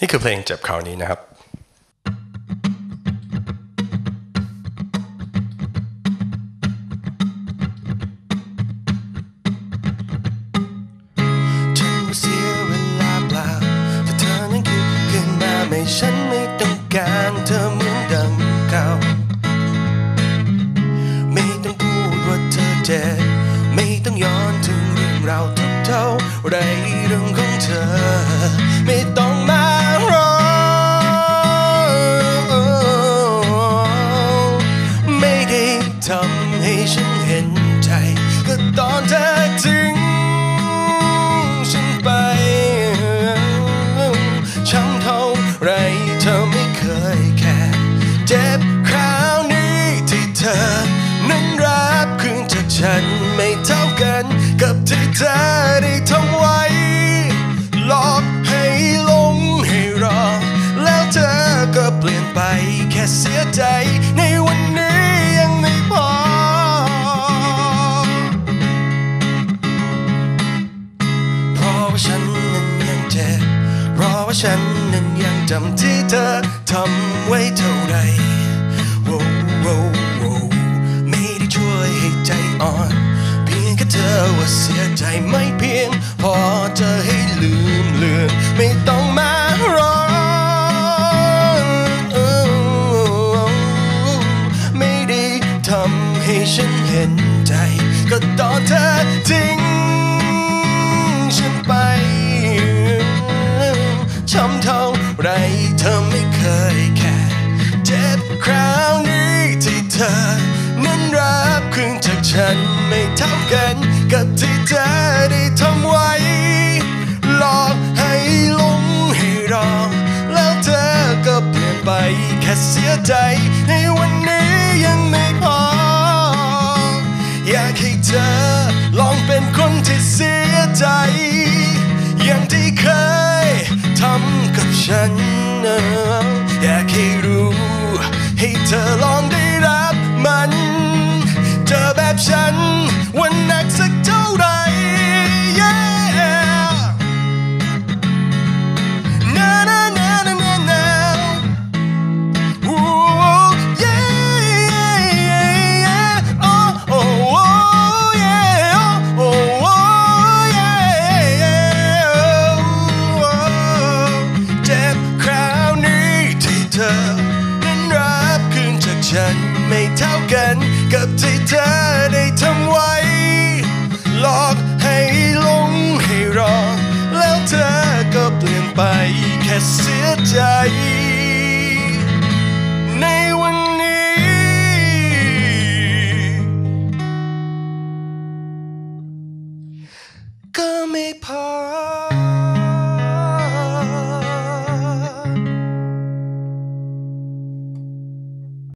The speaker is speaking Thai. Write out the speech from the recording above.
นี่คือเพลงเจ็บคราวนี้นะครับฉันไม่ต้องการเธอเหมือนดังเก่า ไม่ต้องพูดว่าเธอเจ็บ ไม่ต้องย้อนถึงเรื่องราวทุกเท่าไรเรื่องของเธอ ไม่ต้อง ฉันเห็นใจก็ตอนเธอทิ้งฉันไปช้ำเท่าไรเธอไม่เคยแค่เจ็บคราวนี้ที่เธอ นั้นรับคืนจากฉันไม่เท่ากันกับที่เธอได้ทำไว้ หลอกให้ลงให้รอ แล้วเธอก็เปลี่ยนไปแค่เสียใจใน ฉันนั้นยังจำที่เธอทำไว้เท่าไรโว้โว้โว้ไม่ได้ช่วยให้ใจอ่อน เพียงแค่เธอว่าเสียใจไม่เพียง พอจะให้ลืมเลือนไม่ต้องมาร้องไม่ได้ทำให้ฉันเห็นใจ ก็ตอนเธอทิ้ง เธอไม่เคยแค่เจ็บคราวนี้ที่เธอนั้นรับคืนจากฉันไม่เท่ากันกับที่เธอได้ทำไว้ หลอกให้หลงให้รอแล้วเธอก็เปลี่ยนไปแค่เสียใจในวันนี้ยังไม่พอ อยากให้เธอลองเป็นคนที่เสียใจ อย่างที่เคยทำกับฉัน นะอยากให้ กับที่เธอได้ทำไว้หลอกให้หลงให้รอ แล้วเธอก็เปลี่ยนไปแค่เสียใจ ในวันนี้ ก็ไม่พอ